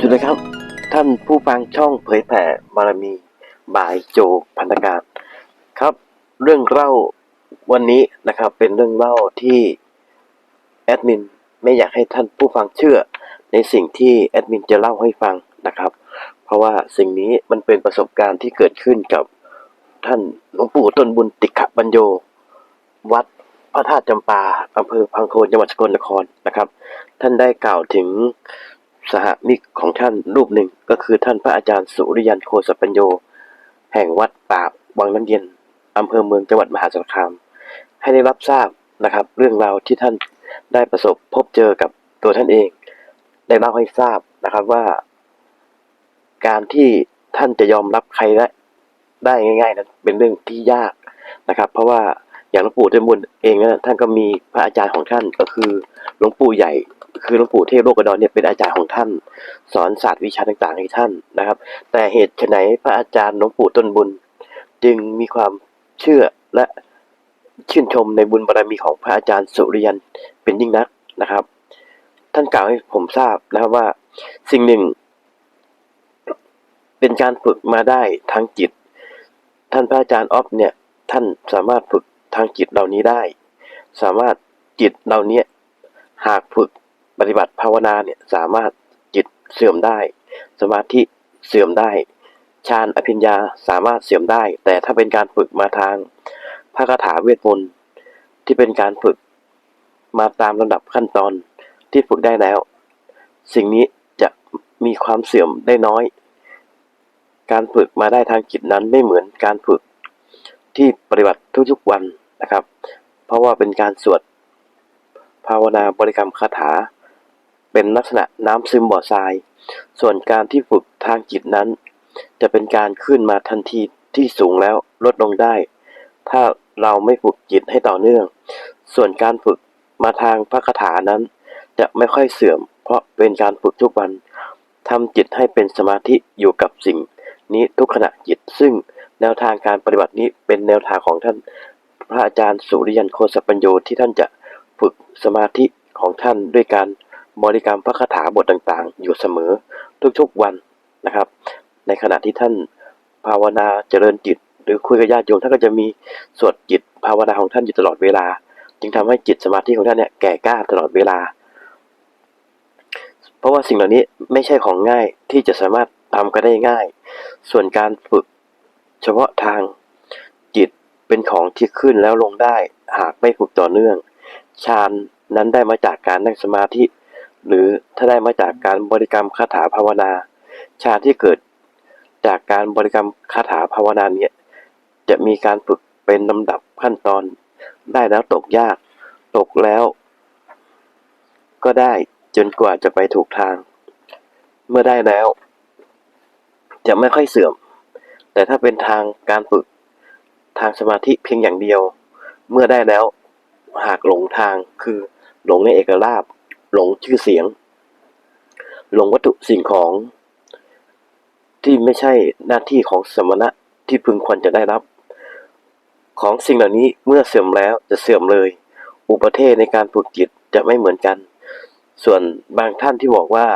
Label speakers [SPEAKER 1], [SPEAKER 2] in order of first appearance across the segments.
[SPEAKER 1] สวัสดีครับ ท่านผู้ฟังช่องเผยแผ่บารมีบายโจพันธการครับ เรื่องเล่าวันนี้นะครับเป็นเรื่องเล่าที่แอดมินไม่อยากให้ท่านผู้ฟังเชื่อในสิ่งที่แอดมินจะเล่าให้ฟังนะครับ เพราะว่าสิ่งนี้มันเป็นประสบการณ์ที่เกิดขึ้นกับท่านหลวงปู่ต้นบุญติขปัญโย วัดพระธาตุจำปาอำเภอพังโคนจังหวัดสกลนครนะครับ ท่านได้กล่าวถึง สหมิกของท่านรูปหนึ่งก็คือท่านพระอาจารย์สุริยันโคสปัญโย แห่งวัดป่าบวังน้ำเย็นอำเภอเมืองจังหวัดมหาสารคาม ให้ได้รับทราบนะครับ เรื่องราวที่ท่านได้ประสบพบเจอกับตัวท่านเอง ได้เล่าให้ทราบนะครับว่า การที่ท่านจะยอมรับใครได้ได้ง่ายๆนั้นเป็นเรื่องที่ยากนะครับ เพราะว่าอย่างหลวงปู่เทพบุญเองนะท่านก็มีพระอาจารย์ของท่านก็คือหลวงปู่ใหญ่ คือหลวงปู่เทพโลกดรเนี่ยเป็นอาจารย์ของท่าน สอนศาสตร์วิชาต่างๆให้ท่านนะครับ แต่เหตุไฉนพระอาจารย์หลวงปู่ต้นบุญ จึงมีความเชื่อและชื่นชมในบุญบารมีของพระอาจารย์สุริยันเป็นยิ่งนักนะครับ ท่านกล่าวให้ผมทราบนะครับว่าสิ่งหนึ่ง เป็นการฝึกมาได้ทางจิต ท่านพระอาจารย์ออฟเนี่ยท่านสามารถฝึกทางจิตเหล่านี้ได้ สามารถจิตเหล่านี้หากฝึก ปฏิบัติภาวนาเนี่ยสามารถจิตเสื่อมได้ สมาธิเสื่อมได้ฌานอภิญญาสามารถเสื่อมได้ แต่ถ้าเป็นการฝึกมาทางพระคาถาเวทมนต์ที่เป็นการฝึกมาตามลำดับขั้นตอนที่ฝึกได้แล้ว สิ่งนี้จะมีความเสื่อมได้น้อย การฝึกมาได้ทางจิตนั้นไม่เหมือนการฝึกที่ปฏิบัติทุกๆวันนะครับ เพราะว่าเป็นการสวดภาวนาบริกรรมคาถา เป็นลักษณะน้ำซึมบ่อทราย ส่วนการที่ฝึกทางจิตนั้น จะเป็นการขึ้นมาทันทีที่สูงแล้วลดลงได้ ถ้าเราไม่ฝึกจิตให้ต่อเนื่อง ส่วนการฝึกมาทางพระคาถานั้น จะไม่ค่อยเสื่อม เพราะเป็นการฝึกทุกวันทำจิตให้เป็นสมาธิอยู่กับสิ่ง นี้ทุกขณะจิต ซึ่งแนวทางการปฏิบัตินี้เป็นแนวทางของท่าน พระอาจารย์สุริยันโคสปัญโยที่ท่านจะฝึกสมาธิของท่านด้วยการ บริกรรมพระคาถาบทต่างๆ อยู่เสมอทุกๆวันนะครับ ในขณะที่ท่านภาวนาเจริญจิต หรือคุยกับญาติโยมท่านก็จะมีสวดจิตภาวนาของท่านอยู่ตลอดเวลา จึงทำให้จิตสมาธิของท่านเนี่ยแก่กล้าตลอดเวลา เพราะว่าสิ่งเหล่านี้ไม่ใช่ของง่ายที่จะสามารถทำกันได้ง่าย ส่วนการฝึกเฉพาะทางจิตเป็นของที่ขึ้นแล้วลงได้ หากไม่ฝึกต่อเนื่องฌานนั้นได้มาจากการนั่งสมาธิ หรือถ้าได้มาจากการบริกรรมคาถาภาวนา ฌานที่เกิดจากการบริกรรมคาถาภาวนาเนี่ยจะมีการฝึกเป็นลำดับขั้นตอน ได้แล้วตกยาก ตกแล้ว ก็ได้จนกว่าจะไปถูกทาง เมื่อได้แล้ว จะไม่ค่อยเสื่อม แต่ถ้าเป็นทางการฝึกทางสมาธิเพียงอย่างเดียว เมื่อได้แล้วหากหลงทางคือหลงในเอกลาภ หลงชื่อเสียง หลงวัตถุสิ่งของที่ไม่ใช่หน้าที่ของสมณะที่พึงควรจะได้รับ ของสิ่งเหล่านี้เมื่อเสื่อมแล้วจะเสื่อมเลย อุปเทศในการฝึกจิตจะไม่เหมือนกัน ส่วนบางท่านที่บอกว่า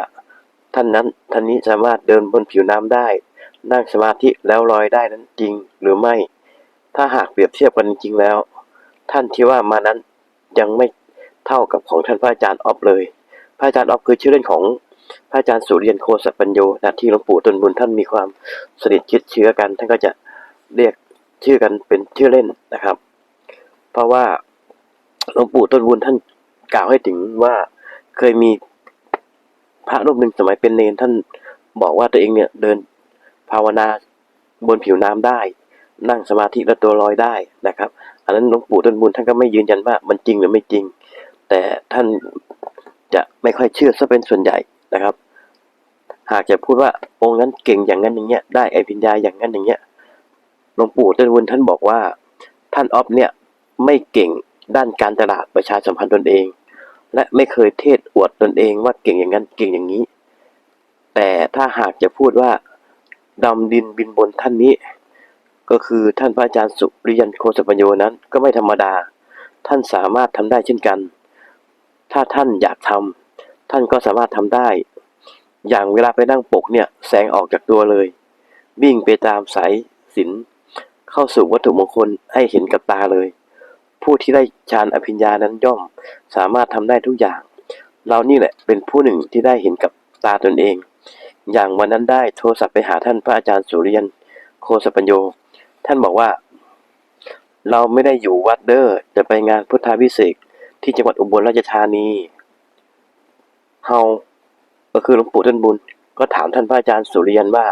[SPEAKER 1] ท่านนั้นท่านนี้สามารถเดินบนผิวน้ำได้ นั่งสมาธิแล้วลอยได้นั้นจริงหรือไม่ ถ้าหากเปรียบเทียบกันจริงแล้ว ท่านที่ว่ามานั้นยังไม่ เท่ากับของท่านพระอาจารย์ออฟเลย พระอาจารย์ออฟคือชื่อเล่นของพระอาจารย์สุริยันโคสปัญโยนะที่หลวงปู่ตนบุญท่านมีความสนิทชิดเชื้อกัน ท่านก็จะเรียกชื่อกันเป็นชื่อเล่นนะครับ เพราะว่าหลวงปู่ต้นบุญท่านกล่าวให้ถึงว่าเคยมีพระรูปหนึ่งสมัยเป็นเนนท่านบอกว่าตัวเองเนี่ยเดินภาวนาบนผิวน้ำได้ นั่งสมาธิแล้วตัวลอยได้นะครับ อันนั้นหลวงปู่ต้นบุญท่านก็ไม่ยืนยันว่ามันจริงหรือไม่จริง แต่ท่านจะไม่ค่อยเชื่อซะเป็นส่วนใหญ่นะครับ หากจะพูดว่าองค์นั้นเก่งอย่างนั้นอย่างเงี้ยได้ไอพิญญาอย่างนั้นอย่างเงี้ยหลวงปู่เต้นบุญท่านบอกว่า ท่านออฟเนี่ยไม่เก่งด้านการตลาดประชาสัมพันธ์ตนเอง และไม่เคยเทศอวดตนเองว่าเก่งอย่างนั้นเก่งอย่างนี้ แต่ถ้าหากจะพูดว่าดำดินบินบนท่านนี้ ก็คือท่านพระอาจารย์สุริยันโคสปัญโยนั้นก็ไม่ธรรมดา ท่านสามารถทำได้เช่นกัน ถ้าท่านอยากทำท่านก็สามารถทำได้ อย่างเวลาไปนั่งปกเนี่ยแสงออกจากตัวเลย วิ่งไปตามสายสินเข้าสู่วัตถุมงคลให้เห็นกับตาเลย ผู้ที่ได้ฌานอภิญญานั้นย่อมสามารถทำได้ทุกอย่าง เรานี่แหละเป็นผู้หนึ่งที่ได้เห็นกับตาตนเอง อย่างวันนั้นได้โทรศัพท์ไปหาท่านพระอาจารย์สุริยน โคสปัญโย ท่านบอกว่า เราไม่ได้อยู่วัดเดอ้อจะไปงานพุทธาพิเศษ ที่จังหวัดอุบลราชธานี เฮา ก็คือหลวงปู่ท่านบุญ ก็ถามท่านพระอาจารย์สุริยันว่า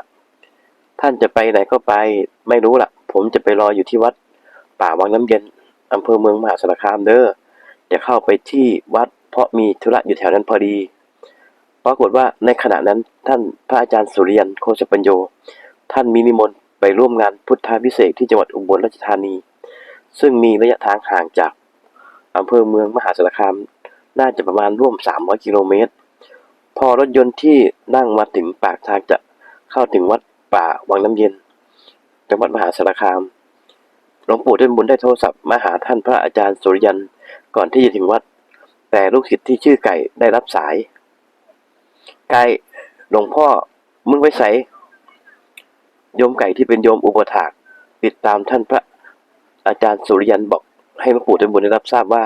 [SPEAKER 1] ท่านจะไปไหนก็ไป ไม่รู้ละผมจะไปรออยู่ที่วัด ป่าวังน้ำเย็นอำเภอเมืองมหาสารคามเด้อ จะเข้าไปที่วัด เพราะมีธุระอยู่แถวนั้นพอดี ปรากฏว่าในขณะนั้นท่านพระอาจารย์สุริยันโคชปัญโย ท่านมีนิมนต์ไปร่วมงานพุทธาพิเศษที่จังหวัดอุบลราชธานี ซึ่งมีระยะทางห่างจาก อำเภอเมืองมหาสารคาม น่าจะประมาณร่วม 300 กิโลเมตร พอรถยนต์ที่นั่งมาถึงปากทางจะเข้าถึงวัดป่าวังน้ำเย็น จังหวัดมหาสารคาม หลวงปู่ท่านบุญได้โทรศัพท์มาหาท่านพระอาจารย์สุริยัน ก่อนที่จะถึงวัด แต่ลูกศิษย์ที่ชื่อไก่ได้รับสาย ไก่หลวงพ่อมึงไปใส่โยมไก่ที่เป็นโยมอุปถากติดตามท่านพระอาจารย์สุริยันบอก ให้หลวงปู่ท่านบุญได้รับทราบว่า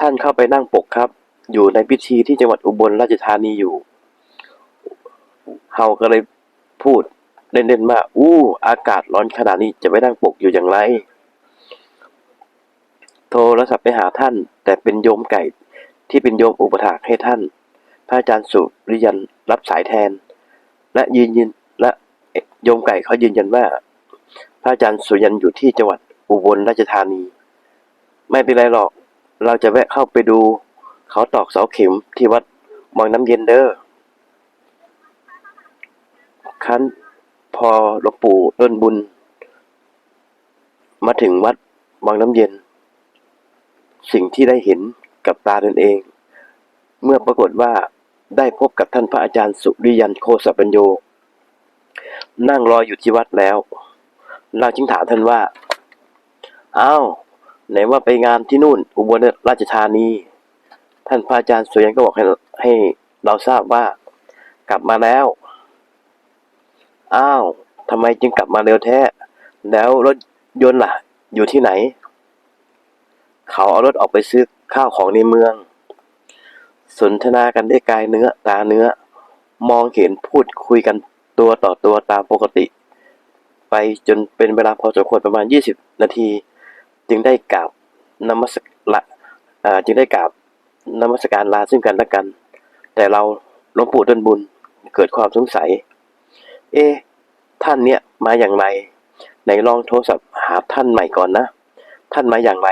[SPEAKER 1] ท่านเข้าไปนั่งปกครับ อยู่ในพิธีที่จังหวัดอุบลราชธานีอยู่เฮาก็เลยพูดเล่นๆว่าอู้อากาศร้อนขนาดนี้จะไปนั่งปกอยู่อย่างไร โทรศัพท์ไปหาท่าน แต่เป็นโยมไก่ที่เป็นโยมอุปถากให้ท่าน พระอาจารย์สุริยันรับสายแทน และยืนยันและโยมไก่เขายืนยันว่า พระอาจารย์สุริยันอยู่ที่จังหวัด อุบลราชธานี ไม่เป็นไรหรอก เราจะแวะเข้าไปดู เขาตอกเสาเข็มที่วัดวังน้ำเย็นเด้อคันพอหลวงปู่ต้นบุญ มาถึงวัดวังน้ำเย็น สิ่งที่ได้เห็นกับตาตนเอง เมื่อปรากฏว่าได้พบกับท่านพระอาจารย์สุริยันโคสปัญโย นั่งรออยู่ที่วัดแล้ว เราจึงถามท่านว่า อ้าวไหนว่าไปงานที่นู่น อุบลราชธานี ท่านพระอาจารย์สุยันก็บอกให้ให้เราทราบว่ากลับมาแล้ว อ้าวทำไมจึงกลับมาเร็วแท้ แล้วรถยนต์ล่ะ อยู่ที่ไหน เขาเอารถออกไปซื้อข้าวของในเมือง สนทนากันด้วยกายเนื้อตาเนื้อ มองเห็นพูดคุยกันตัวต่อตัวตามปกติ ไปจนเป็นเวลาพอสมควรประมาณ 20 นาที จึงได้กราบนมัสละจึงได้กราบนมัสการลาซึ่งกันและกัน แต่เราหลวงปู่ต้นบุญเกิดความสงสัย เอ๊ะท่านเนี่ยมาอย่างไรไหนลองโทรศัพท์หาท่านใหม่ก่อนนะ ท่านมาอย่างไร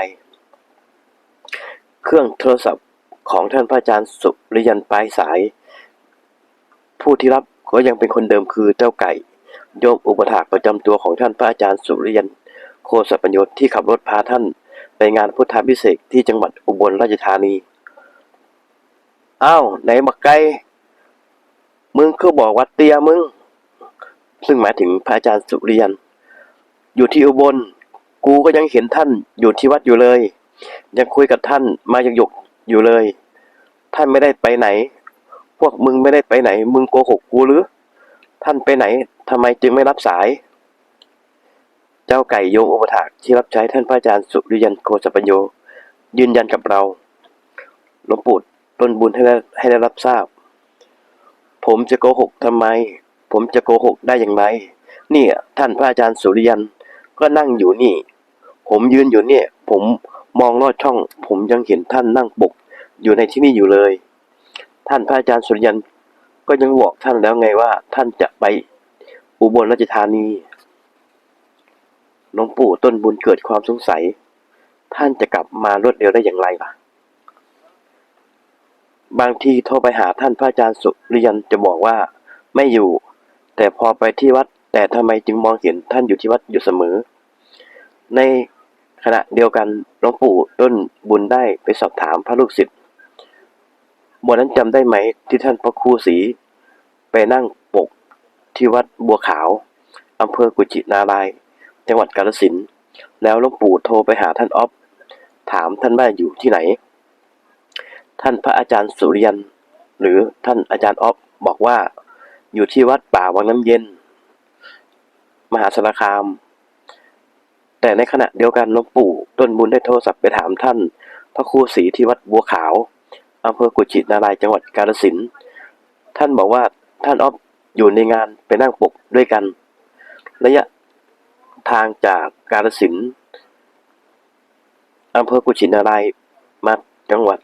[SPEAKER 1] เครื่องโทรศัพท์ของท่านพระอาจารย์สุริยันปลายสาย ผู้ที่รับก็ยังเป็นคนเดิมคือเจ้าไก่ โยมอุปถากประจำตัวของท่านพระอาจารย์สุริยัน โคสปัญโยชน์ที่ขับรถพาท่านไปงานพุทธาพิเศษที่จังหวัดอุบลราชธานี อ้าวไหนบักไก่มึงคือบอกวัดเตียมึง ซึ่งหมายถึงพระอาจารย์สุริยัน อยู่ที่อุบล กูก็ยังเห็นท่านอยู่ที่วัดอยู่เลย ยังคุยกับท่านมายังหยกอยู่เลย ท่านไม่ได้ไปไหน พวกมึงไม่ได้ไปไหน มึงโกหกกูหรือ ท่านไปไหนทำไมจึงไม่รับสาย เจ้าไก่โยงอุปถากที่รับใช้ท่านพระอาจารย์สุริยันโคสปัญโย ยืนยันกับเราหลวงปู่ต้นบุญให้ได้ให้ได้รับทราบ ผมจะโกหกทำไม ผมจะโกหกได้อย่างไร เนี่ย ท่านพระอาจารย์สุริยันก็นั่งอยู่นี่ ผมยืนอยู่เนี่ย ผมมองลอดช่อง ผมยังเห็นท่านนั่งปกอยู่ในที่นี่อยู่เลย ท่านพระอาจารย์สุริยันก็ยังบอกท่านแล้วไงว่า ท่านจะไปอุบลราชธานี หลวงปู่ต้นบุญเกิดความสงสัย ท่านจะกลับมารวดเร็วได้อย่างไรล่ะ บางทีโทรไปหาท่านพระอาจารย์สุริยันจะบอกว่าไม่อยู่ แต่พอไปที่วัด แต่ทำไมจึงมองเห็นท่านอยู่ที่วัดอยู่เสมอ ในขณะเดียวกันหลวงปู่ต้นบุญได้ไปสอบถามพระลูกศิษย์วันนั้นจำได้ไหมที่ท่านพระครูศรีไปนั่งปกที่วัดบัวขาวอำเภอกุชินาราย จังหวัดกาฬสินธุ์แล้วหลวงปู่โทรไปหาท่านอ๊อฟถามท่านว่าอยู่ที่ไหน ท่านพระอาจารย์สุริยัน หรือท่านอาจารย์อ๊อฟบอกว่าอยู่ที่วัดป่าวังน้ำเย็น มหาสารคาม แต่ในขณะเดียวกันหลวงปู่ต้นบุญได้โทรศัพท์ไปถามท่าน พระครูศรีที่วัดบัวขาวอำเภอกุชินารายจังหวัดกาฬสินธุ์ท่านบอกว่าท่านอ๊อฟอยู่ในงานไปนั่งปกด้วยกัน ระยะ ทางจากกาฬสินธุ์อำเภอกุชินารายมาจังหวัด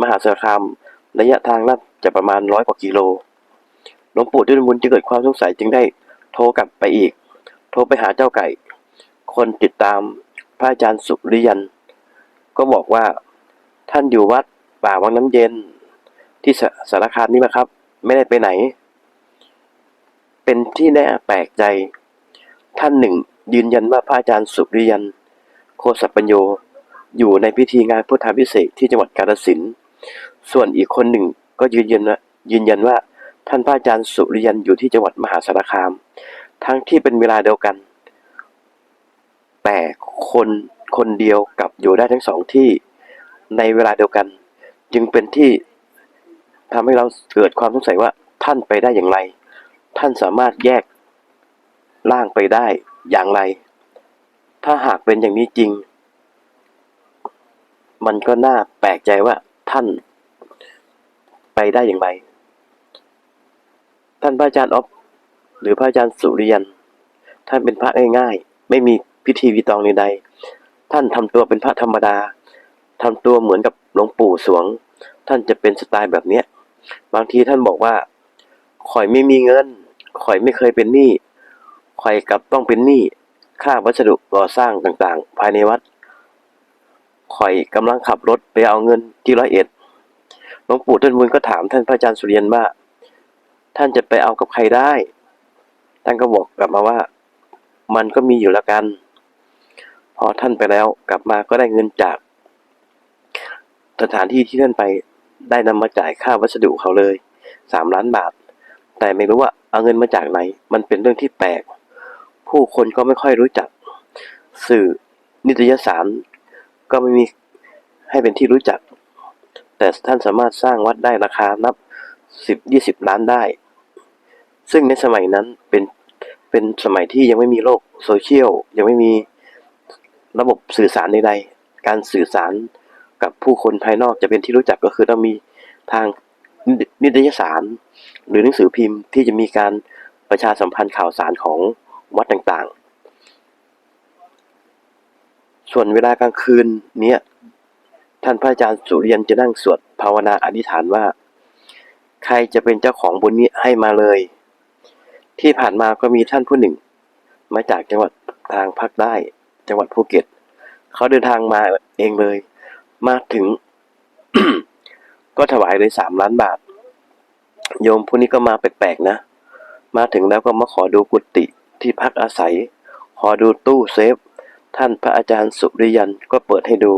[SPEAKER 1] มหาสารคาม ระยะทางน่าจะประมาณร้อยกว่ากิโล หลวงปู่ต้นบุญจึงเกิดความสงสัยจึงได้โทรกลับไปอีก โทรไปหาเจ้าไก่ คนติดตามพระอาจารย์สุริยัน ก็บอกว่าท่านอยู่วัดป่าวังน้ำเย็น ที่สสารคามนี่นะครับ ไม่ได้ไปไหน เป็นที่แน่แปลกใจ ท่านหนึ่ง ยืนยันว่าพระอาจารย์สุริยัน โคสัปปัญโย อยู่ในพิธีงานพุทธาพิเศษที่จังหวัดกาฬสินธุ์ส่วนอีกคนหนึ่งก็ยืนยันว่ายืนยันว่าท่านพระอาจารย์สุริยันอยู่ที่จังหวัดมหาสารคาม ทั้งที่เป็นเวลาเดียวกัน แต่คนคนเดียวกับอยู่ได้ทั้งสองที่ในเวลาเดียวกัน จึงเป็นที่ทำให้เราเกิดความสงสัยว่าท่านไปได้อย่างไร ท่านสามารถแยกร่างไปได้ อย่างไร ถ้าหากเป็นอย่างนี้จริง มันก็น่าแปลกใจว่าท่านไปได้อย่างไร ท่านพระอาจารย์อ๊อฟหรือพระอาจารย์สุริยัน ท่านเป็นพระง่ายๆ ไม่มีพิธีวิตองใดๆท่านทำตัวเป็นพระธรรมดาทำตัวเหมือนกับหลวงปู่สวง ท่านจะเป็นสไตล์แบบเนี้ย บางทีท่านบอกว่าข่อยไม่มีเงินข่อยไม่เคยเป็นหนี้ ข่อยกลับต้องเป็นหนี้ค่าวัสดุก่อสร้างต่างๆ ภายในวัดข่อยกำลังขับรถไปเอาเงินที่ร้อยเอ็ดหลวงปู่ต้นบุญก็ถามท่านพระอาจารย์สุเริยันว่า ท่านจะไปเอากับใครได้ ท่านก็บอกกลับมาว่า มันก็มีอยู่แล้วกัน พอท่านไปแล้วกลับมาก็ได้เงินจาก สถานที่ที่ท่านไปได้นำมาจ่ายค่าวัสดุเขาเลยสามล้านบาท แต่ไม่รู้ว่าเอาเงินมาจากไหน มันเป็นเรื่องที่แปลก ผู้คนก็ไม่ค่อยรู้จัก สื่อนิตยสาร ก็ไม่มีให้เป็นที่รู้จัก แต่ท่านสามารถสร้างวัดได้ราคานับสิบยี่สิบล้านได้ ซึ่งในสมัยนั้นเป็นเป็นสมัยที่ยังไม่มีโลกโซเชียลยังไม่มีระบบสื่อสารใดๆการสื่อสารกับผู้คนภายนอกจะเป็นที่รู้จักก็คือต้องมีทางนิตยสาร หรือหนังสือพิมพ์ที่จะมีการประชาสัมพันธ์ข่าวสารของ วัดต่างๆ ส่วนเวลากลางคืนเนี้ยท่านพระอาจารย์สุเริยันจะนั่งสวดภาวนาอธิษฐานว่า ใครจะเป็นเจ้าของบุญนี้ให้มาเลย ที่ผ่านมาก็มีท่านผู้หนึ่ง มาจากจังหวัดทางภาคใต้จังหวัดภูเก็ตเขาเดินทางมาเองเลย มาถึง ก็ถวายเลยสามล้านบาท โยมผู้นี้ก็มาแปลกๆนะ มาถึงแล้วก็มาขอดูกุฏิ ที่พักอาศัย ขอดูตู้เซฟ ท่านพระอาจารย์สุริยันก็เปิดให้ดู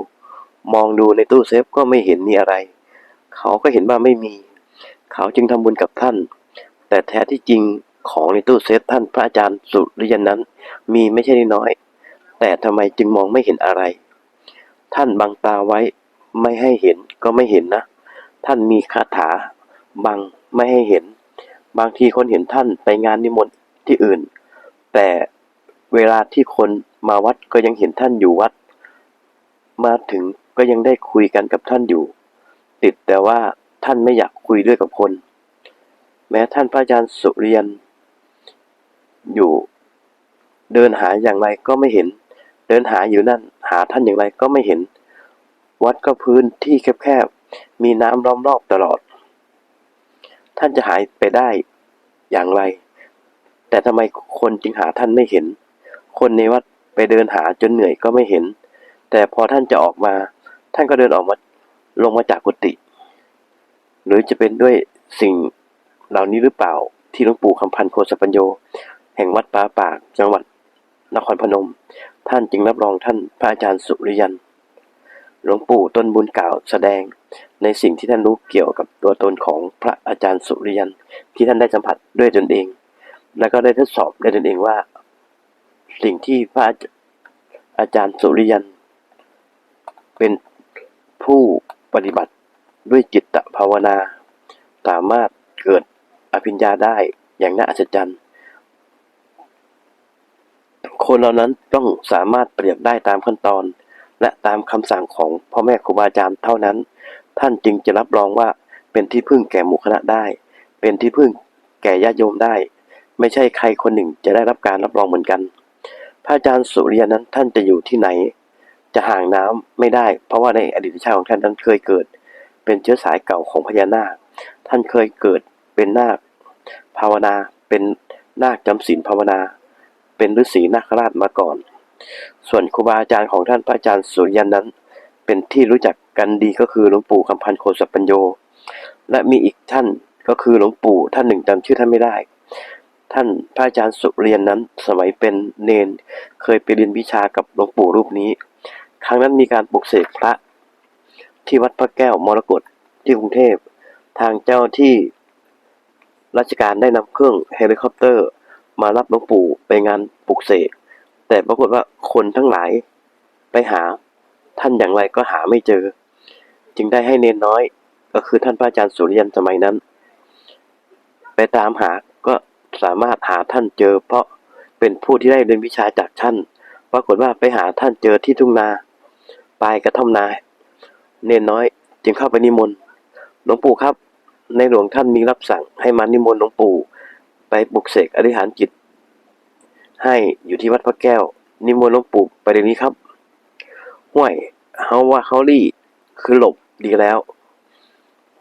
[SPEAKER 1] มองดูในตู้เซฟก็ไม่เห็นมีอะไร เขาก็เห็นว่าไม่มี เขาจึงทำบุญกับท่าน แต่แท้ที่จริงของในตู้เซฟท่านพระอาจารย์สุริยันนั้น มีไม่ใช่น้อย แต่ทำไมจึงมองไม่เห็นอะไร ท่านบังตาไว้ไม่ให้เห็นก็ไม่เห็นนะ ท่านมีคาถาบังไม่ให้เห็น บางทีคนเห็นท่านไปงานนิมนต์ที่อื่น แต่เวลาที่คนมาวัดก็ยังเห็นท่านอยู่วัด มาถึงก็ยังได้คุยกันกับท่านอยู่ ติดแต่ว่าท่านไม่อยากคุยด้วยกับคน แม้ท่านพระอาจารย์สุเริยันอยู่เดินหาอย่างไรก็ไม่เห็น เดินหาอยู่นั่นหาท่านอย่างไรก็ไม่เห็น วัดก็พื้นที่แคบๆมีน้ำล้อมรอบตลอด ท่านจะหายไปได้อย่างไร แต่ทำไมคนจึงหาท่านไม่เห็น คนในวัดไปเดินหาจนเหนื่อยก็ไม่เห็น แต่พอท่านจะออกมา ท่านก็เดินออกมาลงมาจากกุฏิหรือจะเป็นด้วยสิ่งเหล่านี้หรือเปล่าที่หลวงปู่คำพันธ์โคสปัญโย แห่งวัดป่าปาก จังหวัดนครพนม ท่านจึงรับรองท่านพระอาจารย์สุริยัน หลวงปู่ต้นบุญกล่าวแสดงในสิ่งที่ท่านรู้เกี่ยวกับตัวตนของพระอาจารย์สุริยันที่ท่านได้สัมผัสด้วยตนเอง และก็ได้ทดสอบด้ตนเองว่า สิ่งที่พระอาจารย์สุริยัน เป็นผู้ปฏิบัติด้วยจิตตภาวนา สามารถเกิดอภิญญาได้อย่างน่าอัศจรรย์ คนเหล่านั้นต้องสามารถเปรียบได้ตามขั้นตอน และตามคำสั่งของพ่อแม่ครูบาอาจารย์เท่านั้น ท่านจึงจะรับรองว่าเป็นที่พึ่งแก่หมู่คณะได้ เป็นที่พึ่งแก่ญาติโยมได้ ไม่ใช่ใครคนหนึ่งจะได้รับการรับรองเหมือนกัน พระอาจารย์สุริยนั้นท่านจะอยู่ที่ไหน จะห่างน้ำไม่ได้ เพราะว่าในอดีตชาติของท่านนั้นเคยเกิด เป็นเชื้อสายเก่าของพญานาค ท่านเคยเกิดเป็นนาค ภาวนา เป็นนาคจำศีลภาวนา เป็นฤาษีนาคราชมาก่อน ส่วนครูบาอาจารย์ของท่านพระอาจารย์สุริยันนั้น เป็นที่รู้จักกันดีก็คือหลวงปู่คำพันโคสปัญโย และมีอีกท่านก็คือหลวงปู่ท่านหนึ่งจำชื่อท่านไม่ได้ ท่านพระอาจารย์สุเริยันนั้นสมัยเป็นเนน เคยไปเรียนวิชากับหลวงปู่รูปนี้ ครั้งนั้นมีการปลุกเสกพระ ที่วัดพระแก้วมรกตที่กรุงเทพ ทางเจ้าที่ราชการได้นำเครื่องเฮลิคอปเตอร์ มารับหลวงปู่ไปงานปลุกเสก แต่ปรากฏว่าคนทั้งหลายไปหาท่านอย่างไรก็หาไม่เจอ จึงได้ให้เนนน้อย ก็คือท่านพระอาจารย์สุริยันสมัยนั้น ไปตามหาก็ สามารถหาท่านเจอ เพราะเป็นผู้ที่ได้เรียนวิชาจากท่านปรากฏว่าไปหาท่านเจอที่ทุ่งนาปลายกระท่อมนาเนนน้อย จึงเข้าไปนิมนต์หลวงปู่ครับ ในหลวงท่านมีรับสั่งให้มานิมนต์หลวงปู่ ไปปลุกเสกอธิษฐานจิต ให้อยู่ที่วัดพระแก้ว นิมนต์หลวงปู่ไปเดี๋ยวนี้ครับห่วยเฮาว่าเขาลี่คือหลบดีแล้ว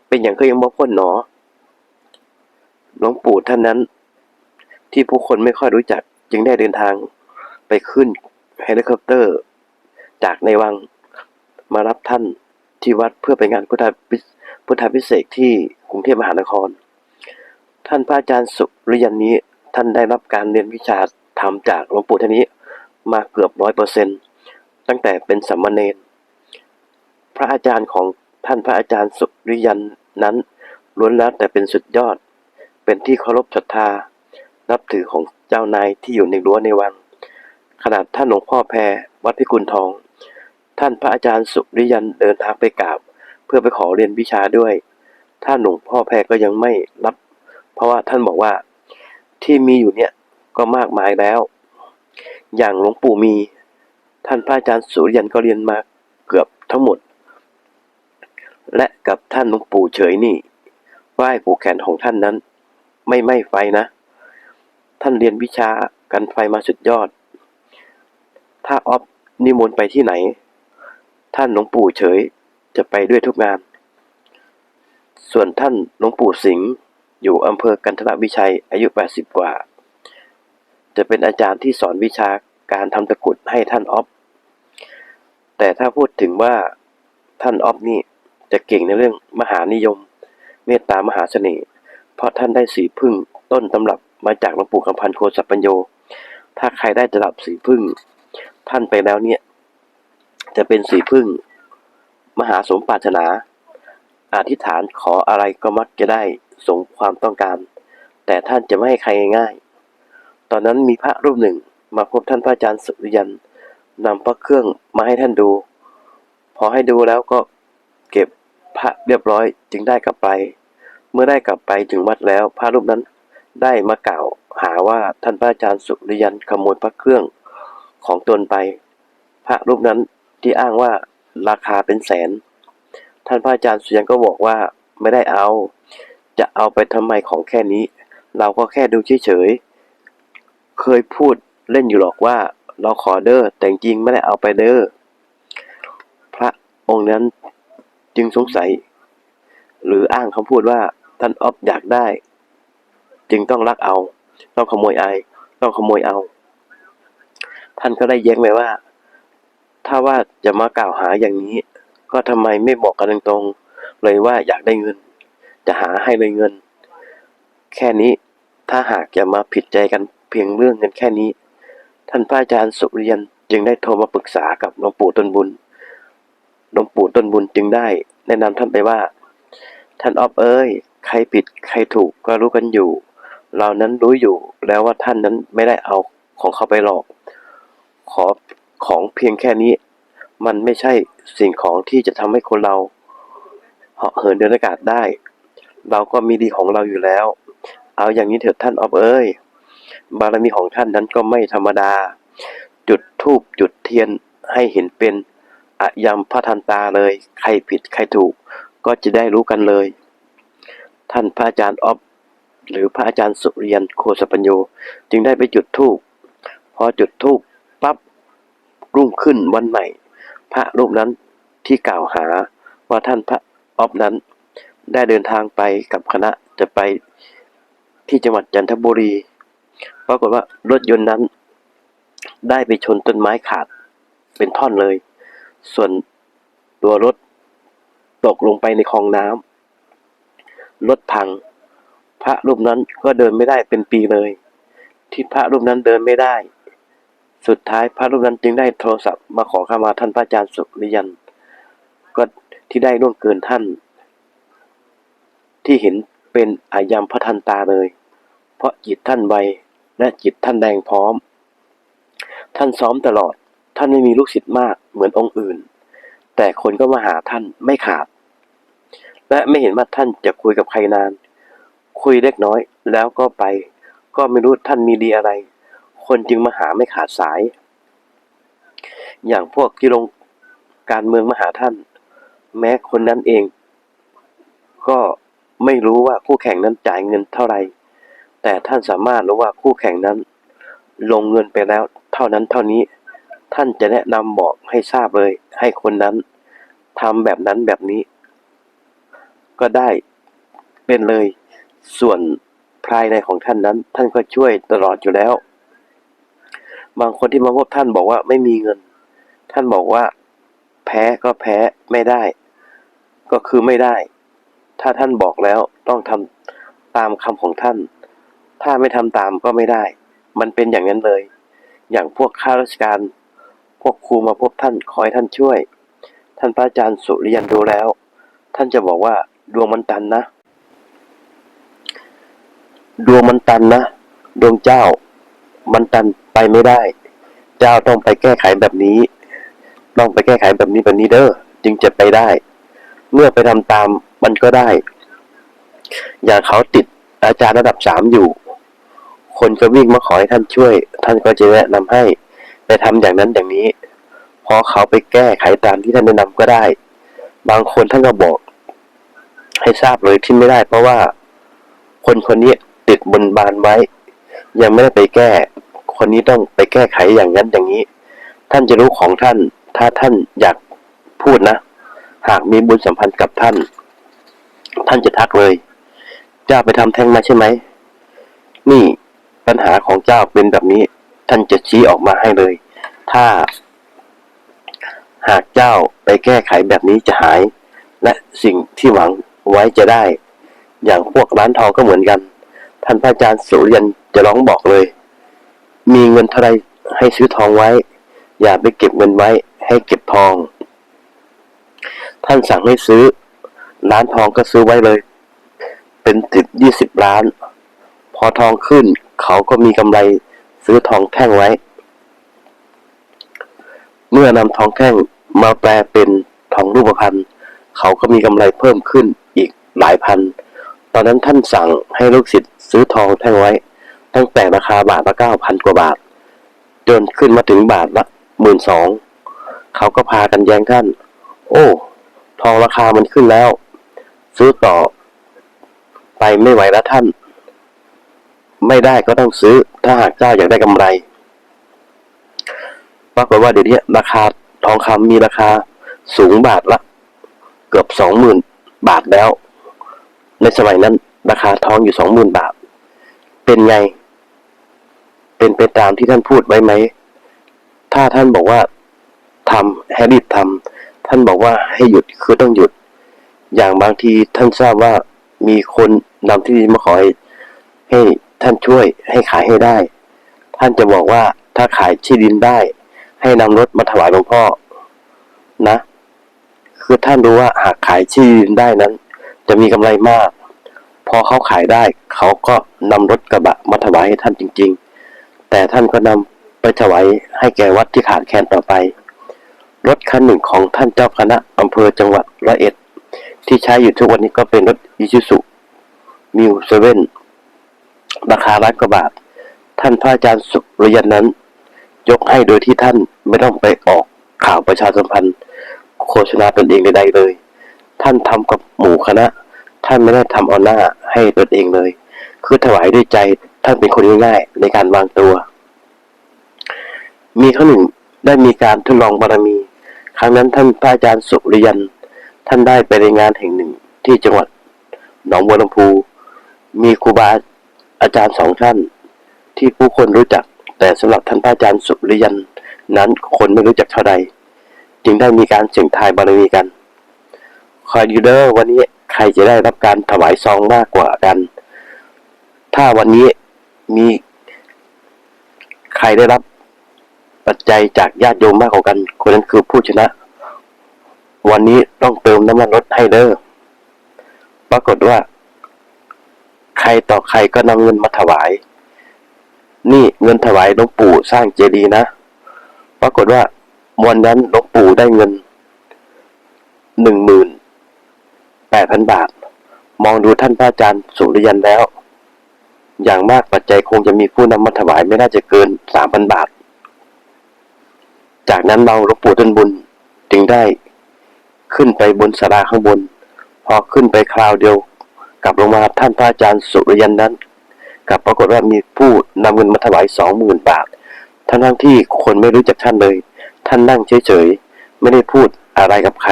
[SPEAKER 1] เป็นอย่างก็ยังบ่พ้นหนอหลวงปู่ท่านนั้น ที่ผู้คนไม่ค่อยรู้จัก จึงได้เดินทางไปขึ้นเฮลิคอปเตอร์ จากในวังมารับท่านที่วัดเพื่อไปงานพุทธพิพุทธพิเศษที่กรุงเทพมหานคร ท่านพระอาจารย์สุริยันนี้ท่านได้รับการเรียนวิชาธรรมจากหลวงปู่ท่านนี้มาเกือบร้อยเปอร์เซ็นตั้งแต่เป็นสัมมาเนรพระอาจารย์ของท่านพระอาจารย์สุริยันนั้นล้วนแล้วแต่เป็นสุดยอด เป็นที่เคารพศรัทธา นับถือของเจ้านายที่อยู่ในรั้วในวัง ขนาดท่านหลวงพ่อแพรวัดพิกุลทอง ท่านพระอาจารย์สุริยันเดินทางไปกราบ เพื่อไปขอเรียนวิชาด้วย ท่านหลวงพ่อแพรก็ยังไม่รับ เพราะว่าท่านบอกว่าที่มีอยู่เนี่ยก็มากมายแล้ว อย่างหลวงปู่มี ท่านพระอาจารย์สุริยันก็เรียนมาเกือบทั้งหมด และกับท่านหลวงปู่เฉยนี่ไหว้ปู่แขนของท่านนั้น ไม่ไหม้ไฟนะ ท่านเรียนวิชากันไฟมาสุดยอด ถ้าออฟนิมนต์ไปที่ไหน ท่านหลวงปู่เฉยจะไปด้วยทุกงาน ส่วนท่านหลวงปู่สิงห์อยู่อำเภอกันทรวิชัยอายุ 80 กว่า จะเป็นอาจารย์ที่สอนวิชาการทำตะกุดให้ท่านออฟ แต่ถ้าพูดถึงว่าท่านออฟนี่จะเก่งในเรื่องมหานิยม เมตตามหาเสน่ห์เพราะท่านได้สีพึ่งต้นตำรับ มาจากหลวงปู่คำพันธ์โคสัปปัญโย ถ้าใครได้ตลับสีพึ่ง ท่านไปแล้วเนี่ย จะเป็นสีพึ่ง มหาสมปรารถนา อธิษฐานขออะไรก็มักจะได้สมความต้องการ แต่ท่านจะไม่ให้ใครง่าย ตอนนั้นมีพระรูปหนึ่งมาพบท่านพระอาจารย์สุริยันนำพระเครื่องมาให้ท่านดู พอให้ดูแล้วก็เก็บพระเรียบร้อยจึงได้กลับไป เมื่อได้กลับไปถึงวัดแล้วพระรูปนั้น ได้มากล่าวหาว่าท่านพระอาจารย์สุริยันขโมยพระเครื่องของตนไป พระรูปนั้นที่อ้างว่าราคาเป็นแสน ท่านพระอาจารย์สุริยันก็บอกว่าไม่ได้เอา จะเอาไปทำไมของแค่นี้ เราก็แค่ดูเฉยๆเคยพูดเล่นอยู่หรอกว่าเราขอเด้อแต่จริงไม่ได้เอาไปเด้อพระองค์นั้นจึงสงสัย หรืออ้างคำพูดว่าท่านออฟอยากได้ จึงต้องลักเอา ต้องขโมยไอต้องขโมยเอา ท่านก็ได้แย้งไปว่า ถ้าว่าจะมากล่าวหาอย่างนี้ ก็ทำไมไม่บอกกันตรงๆเลยว่าอยากได้เงิน จะหาให้เลยเงิน แค่นี้ถ้าหากจะมาผิดใจกันเพียงเรื่องเงินแค่นี้ ท่านพระอาจารย์สุริยันจึงได้โทรมาปรึกษากับหลวงปู่ต้นบุญหลวงปู่ต้นบุญจึงได้ แนะนำท่านไปว่า ท่านออฟเอ้ย ใครผิดใครถูกก็รู้กันอยู่ เรานั้นรู้อยู่แล้วว่าท่านนั้นไม่ได้เอาของเขาไปหลอก ขอของเพียงแค่นี้ มันไม่ใช่สิ่งของที่จะทำให้คนเราเหาะเหินเดินอากาศได้ เราก็มีดีของเราอยู่แล้ว เอาอย่างนี้เถิดท่านออเอ้ย บารมีของท่านนั้นก็ไม่ธรรมดา จุดธูปจุดเทียนให้เห็นเป็นอะยำพระทันตาเลย ใครผิดใครถูก ก็จะได้รู้กันเลย ท่านพระอาจารย์ออฟ หรือพระอาจารย์สุริยันโคสปัญโย จึงได้ไปจุดธูปพอจุดธูปปั๊บรุ่งขึ้นวันใหม่ พระรูปนั้นที่กล่าวหาว่าท่านพระออฟนั้น ได้เดินทางไปกับคณะจะไปที่จังหวัดจันทบุรีปรากฏว่ารถยนต์นั้น ได้ไปชนต้นไม้ขาดเป็นท่อนเลย ส่วนตัวรถตกลงไปในคลองน้ำรถพัง พระรูปนั้นก็เดินไม่ได้เป็นปีเลย ที่พระรูปนั้นเดินไม่ได้ สุดท้ายพระรูปนั้นจึงได้โทรศัพท์มาขอขมาท่านพระอาจารย์สุริยัน ก็ที่ได้ล่วงเกินท่าน ที่เห็นเป็นอายามพระทันตาเลย เพราะจิตท่านไวและจิตท่านแดงพร้อม ท่านซ้อมตลอด ท่านไม่มีลูกศิษย์มากเหมือนองค์อื่น แต่คนก็มาหาท่านไม่ขาด และไม่เห็นว่าท่านจะคุยกับใครนาน คุยเล็กน้อย แล้วก็ไป ก็ไม่รู้ท่านมีดีอะไร คนจึงมาหาไม่ขาดสาย อย่างพวกที่ลงการเมืองมาหาท่าน แม้คนนั้นเอง ก็ไม่รู้ว่าคู่แข่งนั้นจ่ายเงินเท่าไหร่แต่ท่านสามารถรู้ว่าคู่แข่งนั้น ลงเงินไปแล้ว เท่านั้นเท่านี้ ท่านจะแนะนำบอกให้ทราบเลย ให้คนนั้นทำแบบนั้นแบบนี้ ก็ได้เป็นเลย ส่วนภายในของท่านนั้น ท่านก็ช่วยตลอดอยู่แล้ว บางคนที่มาพบท่านบอกว่าไม่มีเงิน ท่านบอกว่า แพ้ก็แพ้ไม่ได้ ก็คือไม่ได้ ถ้าท่านบอกแล้วต้องทำตามคำของท่าน ถ้าไม่ทำตามก็ไม่ได้ มันเป็นอย่างนั้นเลย อย่างพวกข้าราชการ พวกครูมาพบท่านคอยท่านช่วย ท่านพระอาจารย์สุริยันดูแล้ว ท่านจะบอกว่าดวงมันตันนะ ดวงมันตันนะ ดวงเจ้า มันตันไปไม่ได้ เจ้าต้องไปแก้ไขแบบนี้ ต้องไปแก้ไขแบบนี้แบบนี้เด้อจึงจะไปได้ เมื่อไปทำตามมันก็ได้ อย่างเขาติดอาจารย์ระดับสามอยู่ คนก็วิ่งมาขอให้ท่านช่วย ท่านก็จะแนะนำให้ ไปทำอย่างนั้นอย่างนี้ พอเขาไปแก้ไขตามที่ท่านแนะนำก็ได้ บางคนท่านก็บอก ให้ทราบเลยที่ไม่ได้ เพราะว่าคนคนนี้ ติดบนบานไว้ ยังไม่ได้ไปแก้ คนนี้ต้องไปแก้ไขอย่างนั้นอย่างนี้ ท่านจะรู้ของท่าน ถ้าท่านอยากพูดนะ หากมีบุญสัมพันธ์กับท่าน ท่านจะทักเลย เจ้าไปทำแท้งมาใช่ไหม นี่ปัญหาของเจ้าเป็นแบบนี้ ท่านจะชี้ออกมาให้เลย ถ้า หากเจ้าไปแก้ไขแบบนี้จะหาย และสิ่งที่หวังไว้จะได้ อย่างพวกร้านทองก็เหมือนกัน ท่านพระอาจารย์สุริยันจะร้องบอกเลย มีเงินเท่าไรให้ซื้อทองไว้ อย่าไปเก็บเงินไว้ ให้เก็บทอง ท่านสั่งให้ซื้อ ร้านทองก็ซื้อไว้เลย เป็นสิบยี่สิบล้าน พอทองขึ้น เขาก็มีกำไรซื้อทองแท่งไว้ เมื่อนำทองแท่งมาแปลเป็นทองรูปพรรณเขาก็มีกำไรเพิ่มขึ้นอีกหลายพัน ตอนนั้นท่านสั่งให้ลูกศิษย์ ซื้อทองแท่งไว้ ตั้งแต่ราคาบาทละเก้าพันกว่าบาท จนขึ้นมาถึงบาทละหมื่นสองเขาก็พากันแย้งท่านโอ้ ทองราคามันขึ้นแล้ว ซื้อต่อ ไปไม่ไหวแล้วท่าน ไม่ได้ก็ต้องซื้อ ถ้าหากเจ้าอยากได้กำไรปรากฏว่าเดี๋ยวนี้ราคาทองคำมีราคาสูงบาทละ เกือบสองหมื่นบาทแล้ว ในสมัยนั้น ราคาทองอยู่สองหมื่นบาท เป็นไง เป็นไปตามที่ท่านพูดไว้ไหม ถ้าท่านบอกว่าทำให้รีบทำท่านบอกว่าให้หยุดคือต้องหยุด อย่างบางทีท่านทราบว่ามีคนนำที่ดินมาขอให้ให้ท่านช่วยให้ขายให้ได้ ท่านจะบอกว่าถ้าขายที่ดินได้ ให้นำรถมาถวายหลวงพ่อ นะ คือท่านรู้ว่าหากขายที่ดินได้นั้น จะมีกำไรมาก พอเขาขายได้ เขาก็นำรถกระบะมาถวายให้ท่านจริง ๆ แต่ท่านก็นำไปถวายให้แก่วัดที่ขาดแคลนต่อไป รถคันหนึ่งของท่านเจ้าคณะอำเภอจังหวัดร้อยเอ็ด ที่ใช้อยู่ทุกวันนี้ก็เป็นรถอิซูซุมิวเซเว่นราคาล้านกว่าบาท ท่านพระอาจารย์สุริยันนั้น ยกให้โดยที่ท่านไม่ต้องไปออกข่าวประชาสัมพันธ์ โฆษณาตนเองใดๆเลย ท่านทำกับหมู่คณะ ท่านไม่ได้ทำเอาหน้าให้ตนเองเลย คือถวายด้วยใจท่านเป็นคนง่ายๆในการวางตัว มีครั้งหนึ่งได้มีการทดลองบารมี ครั้งนั้นท่านพระอาจารย์สุริยัน ท่านได้ไปในงานแห่งหนึ่งที่จังหวัดหนองบัวลำพู มีครูบาอาจารย์สองท่าน ที่ผู้คนรู้จัก แต่สำหรับท่านพระอาจารย์สุริยันนั้นคนไม่รู้จักเท่าใด จึงได้มีการเสี่ยงทายบารมีกัน คอยดูเด้อวันนี้ ใครจะได้รับการถวายซองมากกว่ากัน ถ้าวันนี้มีใครได้รับปัจจัยจากญาติโยมมากกว่ากัน คนนั้นคือผู้ชนะ วันนี้ต้องเติมน้ำมันรถให้เด้อปรากฏว่า ใครต่อใครก็นำเงินมาถวาย นี่เงินถวายหลวงปู่สร้างเจดีย์นะ ปรากฏว่าวันนั้นหลวงปู่ได้เงินหนึ่งหมื่น แปดพันบาท มองดูท่านพระอาจารย์สุริยันแล้ว อย่างมากปัจจัยคงจะมีผู้นำมาถวายไม่น่าจะเกินสามพันบาท จากนั้นเราหลวงปู่ต้นบุญจึงได้ขึ้นไปบนสาราข้างบน พอขึ้นไปคราวเดียวกลับลงมาท่านพระอาจารย์สุริยันนั้นกลับปรากฏว่ามีผู้นำเงินมาถวายสองหมื่นบาททั้งทั้งที่คนไม่รู้จักท่านเลย ท่านนั่งเฉยๆ ไม่ได้พูดอะไรกับใคร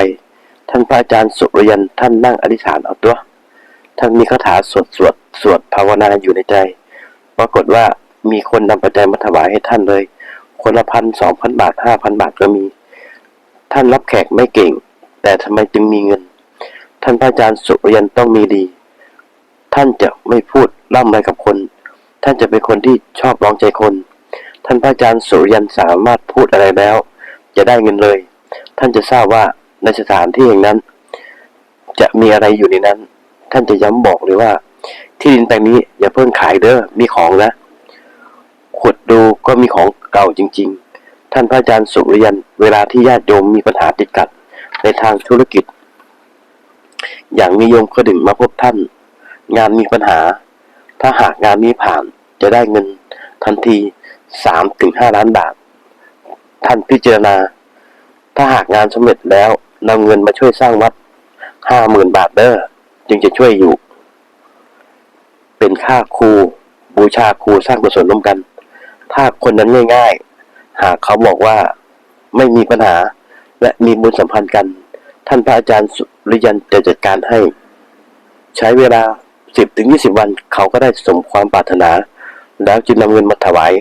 [SPEAKER 1] ท่านพระอาจารย์สุริยันท่านนั่งอธิษฐานเอาตัว ท่านมีคาถาสวดสวดสวดภาวนาอยู่ในใจ ปรากฏว่ามีคนนำปัจจัยมาถวายให้ท่านเลย คนละพันสองพันบาทห้าพันบาทก็มี ท่านรับแขกไม่เก่ง แต่ทำไมจึงมีเงิน ท่านพระอาจารย์สุริยันต้องมีดี ท่านจะไม่พูดล่ำอะไรกับคน ท่านจะเป็นคนที่ชอบร้องใจคน ท่านพระอาจารย์สุริยันสามารถพูดอะไรแล้ว จะได้เงินเลย ท่านจะทราบว่า ในสถานที่แห่งนั้น จะมีอะไรอยู่ในนั้น ท่านจะย้ำบอกเลยว่า ที่ดินแปลงนี้อย่าเพิ่งขายเด้อมีของนะขุดดูก็มีของเก่าจริง ๆ ท่านพระอาจารย์สุริยันเวลาที่ญาติโยมมีปัญหาติดขัดในทางธุรกิจ อย่างมีโยมก็ดึงมาพบท่าน งานมีปัญหา ถ้าหากงานนี้ผ่านจะได้เงินทันทีสามถึงห้าล้านบาท ท่านพิจารณา ถ้าหากงานสำเร็จแล้ว นำเงินมาช่วยสร้างวัดห้าหมื่นบาทเด้อจึงจะช่วยอยู่ เป็นค่าครูบูชาครูสร้างกุศลร่วมกัน ถ้าคนนั้นง่ายๆ หากเขาบอกว่าไม่มีปัญหาและมีบุญสัมพันธ์กัน ท่านพระอาจารย์สุริยันจะจัดการให้ ใช้เวลา10ถึง20วันเขาก็ได้สมความปรารถนา แล้วจึงนำเงินมาถวาย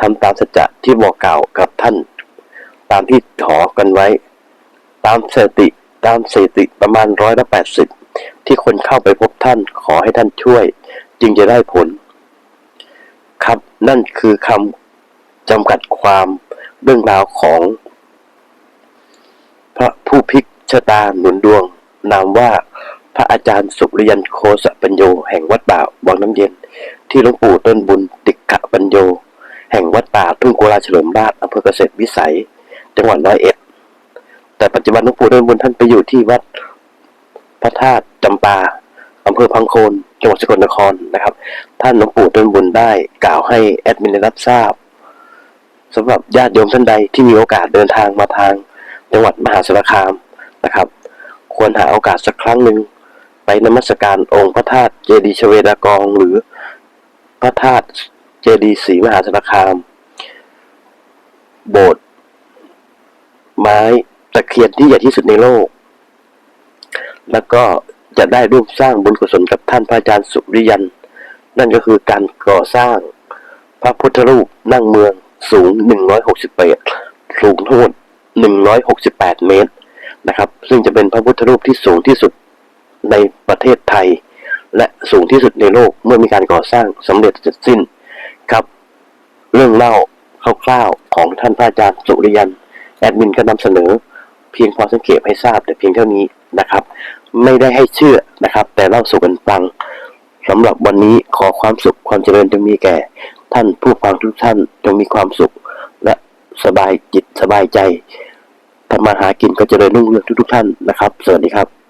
[SPEAKER 1] ทำตามสัจจะที่บอกกล่าวกับท่าน ตามที่ขอกันไว้ ตามสถิติตามสถิติประมาณร้อยละแปดสิบที่คนเข้าไปพบท่านขอให้ท่านช่วย จึงจะได้ผล ครับนั่นคือคำจำกัดความเรื่องราวของ พระผู้พิกชะตาหนุนดวง นามว่าพระอาจารย์สุริยันโคสปัญโย แห่งวัดป่าวังน้ำเย็น ที่หลวงปู่ต้นบุญติกะปัญโย แห่งวัดป่าทุ่งโกลาเฉลิมราชอำเภอเกษตรวิสัย จังหวัดร้อยเอ็ด แต่ปัจจุบันหลวงปู่ต้นบุญท่านไปอยู่ที่วัดพระธาตุจำปาอำเภอพังโคนจังหวัดสกลนครนะครับ ท่านหลวงปู่ต้นบุญได้กล่าวให้แอดมินรับทราบสำหรับญาติโยมท่านใดที่มีโอกาสเดินทางมาทางจังหวัดมหาสารคามนะครับ ควรหาโอกาสสักครั้งหนึ่งไปนมัสการองค์พระธาตุเจดีย์ชเวดากอง หรือพระธาตุเจดีย์ศรีมหาสารคาม โบสถ์ไม้ ตะเคียนที่ใหญ่ที่สุดในโลก แล้วก็จะได้ร่วมสร้างบุญกุศลกับท่านพระอาจารย์สุริยัน นั่นก็คือการก่อสร้าง พระพุทธรูปนั่งเมืองสูง 168 สูงทั้งหมด168 เมตรนะครับ ซึ่งจะเป็นพระพุทธรูปที่สูงที่สุดในประเทศไทย และสูงที่สุดในโลกเมื่อมีการก่อสร้างสำเร็จเสร็จสิ้นครับ เรื่องเล่าคร่าวๆของท่านพระอาจารย์สุริยัน แอดมินก็นำเสนอ เพียงพอสังเกตให้ทราบแต่เพียงเท่านี้นะครับ ไม่ได้ให้เชื่อนะครับ แต่เล่าสู่กันฟังสำหรับวันนี้ขอความสุขความเจริญจงมีแก่ ท่านผู้ฟังทุกท่านจงมีความสุข และสบายจิตสบายใจทำมาหากินก็เจริญรุ่งเรืองทุกๆท่านนะครับ สวัสดีครับ